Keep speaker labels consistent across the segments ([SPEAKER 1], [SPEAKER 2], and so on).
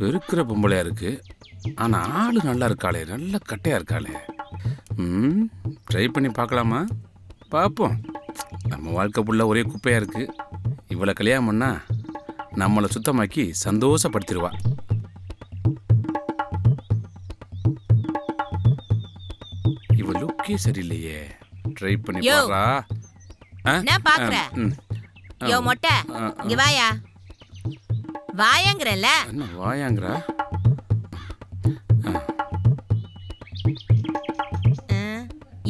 [SPEAKER 1] பெருக்கிற பொம்பளையா இருக்கு. ஆனா ஆளு நல்லா இருக்காளே நல்ல கட்டையா இருக்காளே. ம் ட்ரை பண்ணி பார்க்கலாமா? பார்ப்போம். நம்ம வாழ்க்கை புள்ள ஒரே குப்பையா இருக்கு. இவளை கல்யாணம் பண்ணா நம்மளை சுத்தமாக்கி சந்தோஷப்படுத்திடுவா. இவ லுக்கே சரியில்லையே. ட்ரை பண்ணி. பாரா
[SPEAKER 2] நான் பாக்குற யோ மொட்டை. இங்க வாயா. வாயாங்கிறல்ல
[SPEAKER 1] என்ன வாயாங்கிறா.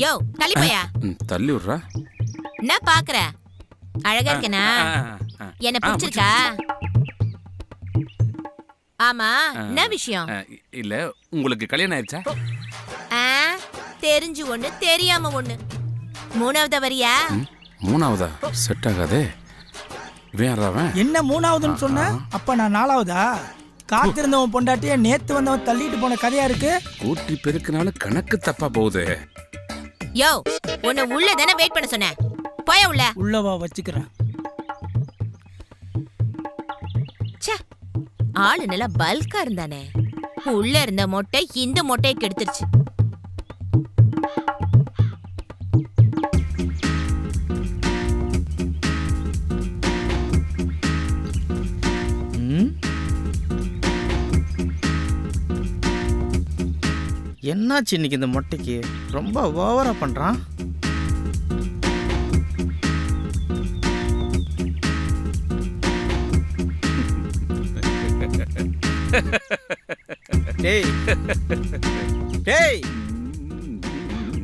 [SPEAKER 2] யோ தள்ளி போயா
[SPEAKER 1] தள்ளி விட்றா.
[SPEAKER 2] என்ன பாக்குற? அழகா இருக்கனா? என்ன பிடிச்சிருக்கா? ஆமா என்ன விஷயம்?
[SPEAKER 1] இல்ல உங்களுக்கு கல்யாணம் ஆயிடுச்சா
[SPEAKER 2] ஆ, தெரிஞ்சு ஒண்ணு தெரியாம ஒண்ணு. மூணாவது வரியா?
[SPEAKER 1] மூணாவதா? செட் ஆகாதே. அவன்?
[SPEAKER 3] என்ன மூணாவதுன்னு சொன்ன? அப்ப நான் நாலாவதா? காத்திருந்தவன் பொண்டாட்டிய நேத்து வந்தவன் தள்ளிட்டு போன கதையா இருக்கு?
[SPEAKER 1] கூட்டி பெருக்குனால கணக்கு தப்பா போகுது.
[SPEAKER 2] யோ உன்னை உள்ள தானே வெயிட் பண்ண சொன்னேன். போய உள்ள?
[SPEAKER 3] உள்ளவா வச்சுக்கிறேன்.
[SPEAKER 2] ச்சே ஆளு நல்லா பல்கா இருந்தானே. உள்ள இருந்த மொட்டை இந்த மொட்டையை கெடுத்துருச்சு.
[SPEAKER 4] என்னாச்சு இன்னைக்கு இந்த மொட்டைக்கு? ரொம்ப ஓவரா பண்றான். டேய். டேய்.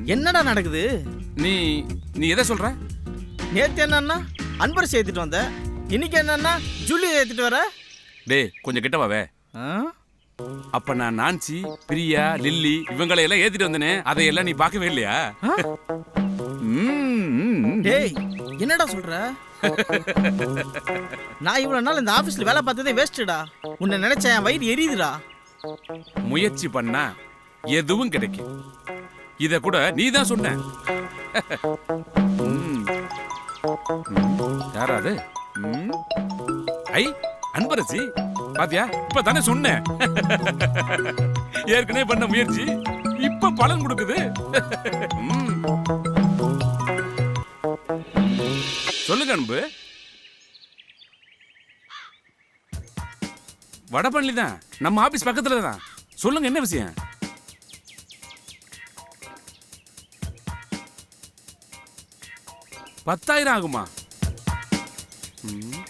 [SPEAKER 4] என்னடா நடக்குது?
[SPEAKER 1] நீ நீ எதை சொல்ற?
[SPEAKER 4] நேத்து என்னன்னா அன்பரசு ஏத்திட்டு வந்த. இன்னைக்கு என்னன்னா ஜூலி ஏத்திட்டு வர?
[SPEAKER 1] டேய் கொஞ்சம் கிட்ட வாவே
[SPEAKER 4] ஆ?
[SPEAKER 1] அப்ப நான் நான்சி பிரியா லில்லி இவங்களை எல்லாம் ஏத்திட்டு வந்தனே அதையெல்லாம் நீ பார்க்கவே இல்லையா.
[SPEAKER 4] டேய் என்னடா சொல்ற நான் இவ்வளவு நாள் இந்த ஆபீஸ்ல வேலை பார்த்ததே வேஸ்ட்டுடா உன்னை நினைச்சா என் வயிறு எரியுதுடா
[SPEAKER 1] முயற்சி பண்ணா எதுவும் கிடைக்கும் இத கூட நீ தான் சொன்ன ம். ம். யாரா அது ம். ஐ அன்பரசி பாத்தியா? இப்ப தானே சொன்னேன். ஏற்கனவே பண்ண முயற்சி இப்ப பலன் கொடுக்குது. சொல்லுங்க அன்பு. வடபழனி தான் நம்ம ஆபீஸ் பக்கத்துல தான் சொல்லுங்க என்ன விஷயம்? பத்தாயிரம் ஆகுமா? ம்.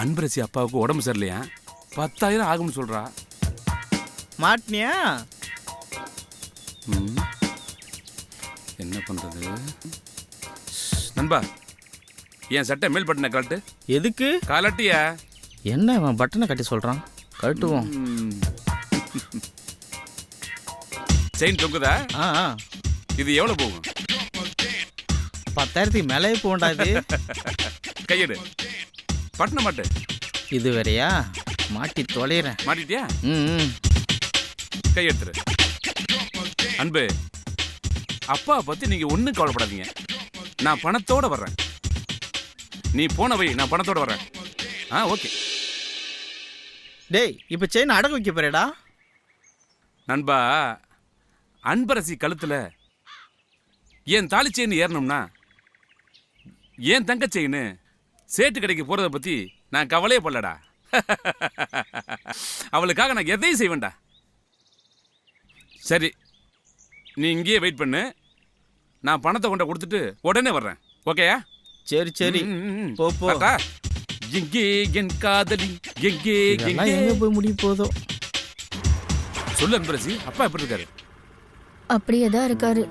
[SPEAKER 1] அன்பரசி அப்பாவுக்கு உடம்பு சரியில்லையா? பத்தாயிரம் ஆகும்னு சொல்றா.
[SPEAKER 4] மாட்டினியா.
[SPEAKER 1] என்ன பண்றது? நண்பா என் சட்டை மேல் பட்டின கழட்டு.
[SPEAKER 4] எதுக்கு?
[SPEAKER 1] கலட்டியா
[SPEAKER 4] என்ன இவன் பட்டனை கட்டி சொல்றான்? கட்டுவோம்
[SPEAKER 1] செயின் தொங்குதா?
[SPEAKER 4] ஆ ஆ.
[SPEAKER 1] இது எவ்வளவு போகும்?
[SPEAKER 4] பத்தாயிரத்துக்கு மேலே போகண்டா இது.
[SPEAKER 1] கையெடு. பட்டின மாட்டு.
[SPEAKER 4] இது வேறயா? மாட்டி தொலைகிறேன்
[SPEAKER 1] மாட்டிட்டியா?
[SPEAKER 4] ம்.
[SPEAKER 1] கையெடுத்துரு. அன்பு அப்பா பத்தி நீங்க ஒண்ணும் கவலைப்படாதீங்க. நான் பணத்தோட வர்றேன். நீ போன வை நான் பணத்தோட வர்றேன். ஆ ஓகே.
[SPEAKER 4] டேய் இப்போ செயின் அடகு வைக்க போறேடா.
[SPEAKER 1] நண்பா அன்பரசி கழுத்துல என் தாலி செயின் ஏறணும்னா என் தங்க செயின் சேட்டு கடைக்கு போறத பத்தி நான் கவலையே படலடா. அவளுக்காக நான் எதையும் செய்வேன்டா. சரி நீ இங்கேயே வெயிட் பண்ணு. நான் பணத்தை கொண்ட கொடுத்துட்டு உடனே வர்றேன். ஓகேயா
[SPEAKER 4] சரி சரி. போ, போ.
[SPEAKER 1] அக்கா, எங்கே என் காதலி? எங்கே எங்கே?
[SPEAKER 4] போய் முடிய போதோ?
[SPEAKER 1] சொல்லு அன்பரசி அப்பா எப்படி இருக்காரு?
[SPEAKER 5] அப்படியே தான் இருக்காரு.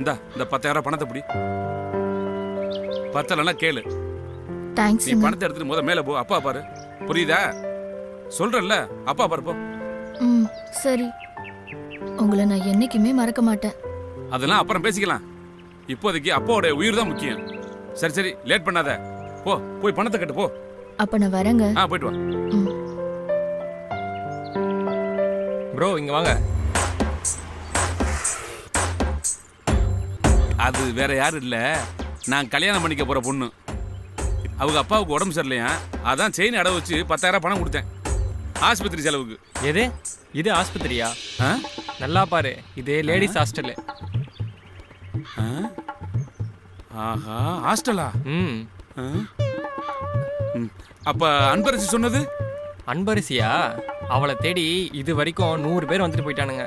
[SPEAKER 1] இந்தா இந்த பத்தாயிரம் பணத்தை பிடி. பத்தலன்னா கேளு. நீ
[SPEAKER 5] தேங்க்ஸுங்க
[SPEAKER 1] பணத்தை எடுத்துட்டு முத மேல போ. அப்பா பாரு. புரியுதா? சொல்றல்ல அப்பா பாரு போ.
[SPEAKER 5] ம் சரி. உங்களை நான் என்னைக்குமே மறக்க மாட்டேன்.
[SPEAKER 1] அதெல்லாம் அப்புறம் பேசிக்கலாம். இப்போதைக்கு அப்பாவோட உயிர் தான் முக்கியம். சரி சரி. லேட் பண்ணாத. போ போய் பணத்தை கட்டு போ.
[SPEAKER 5] அப்ப நான் வரேங்க.
[SPEAKER 1] ஆ போயிட்டு வா.
[SPEAKER 5] ம்.
[SPEAKER 6] ப்ரோ இங்க வாங்க.
[SPEAKER 1] அது வேற யாரும் இல்ல. நான் கல்யாணம் பண்ணிக்க போற பொண்ணு. அவங்க அப்பாவுக்கு உடம்பு சரியில்லையா? அதான் செயின் அடை வச்சு பத்தாயிரம் பணம் கொடுத்தேன். ஆஸ்பத்திரி செலவுக்கு.
[SPEAKER 6] எது? இது ஆஸ்பத்திரியா? நல்லா பாரு இது லேடிஸ் ஹாஸ்டலு
[SPEAKER 1] ஆ? ஆஹா ஹாஸ்டலா
[SPEAKER 6] ம்.
[SPEAKER 1] அப்ப அன்பரசி சொன்னது?
[SPEAKER 6] அன்பரிசியா? அவளை தேடி இது வரைக்கும் நூறு பேர் வந்துட்டு போயிட்டானுங்க.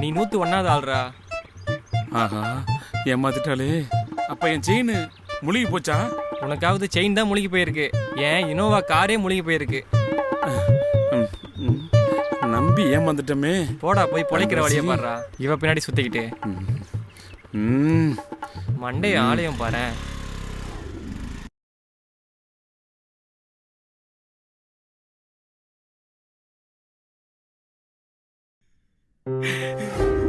[SPEAKER 6] நீ நூத்து ஒன்னாவது ஆள்றா
[SPEAKER 1] ஆஹா ஏமாத்திட்டாளே. அப்ப என் செயின் முழுகி போச்சா?
[SPEAKER 6] உனக்காவது செயின் தான் முழுகி போயிருக்கு. ஏன்? இனோவா காரே முழுகி போயிருக்கு.
[SPEAKER 1] நம்பி ஏமாந்துட்டமே.
[SPEAKER 6] போடா போய் பொழைக்கிற வழியை பாடுறா. இவ பின்னாடி சுத்திக்கிட்டு.
[SPEAKER 1] ம்
[SPEAKER 6] மண்டே ஆலயம் பாரேன்
[SPEAKER 1] ஆ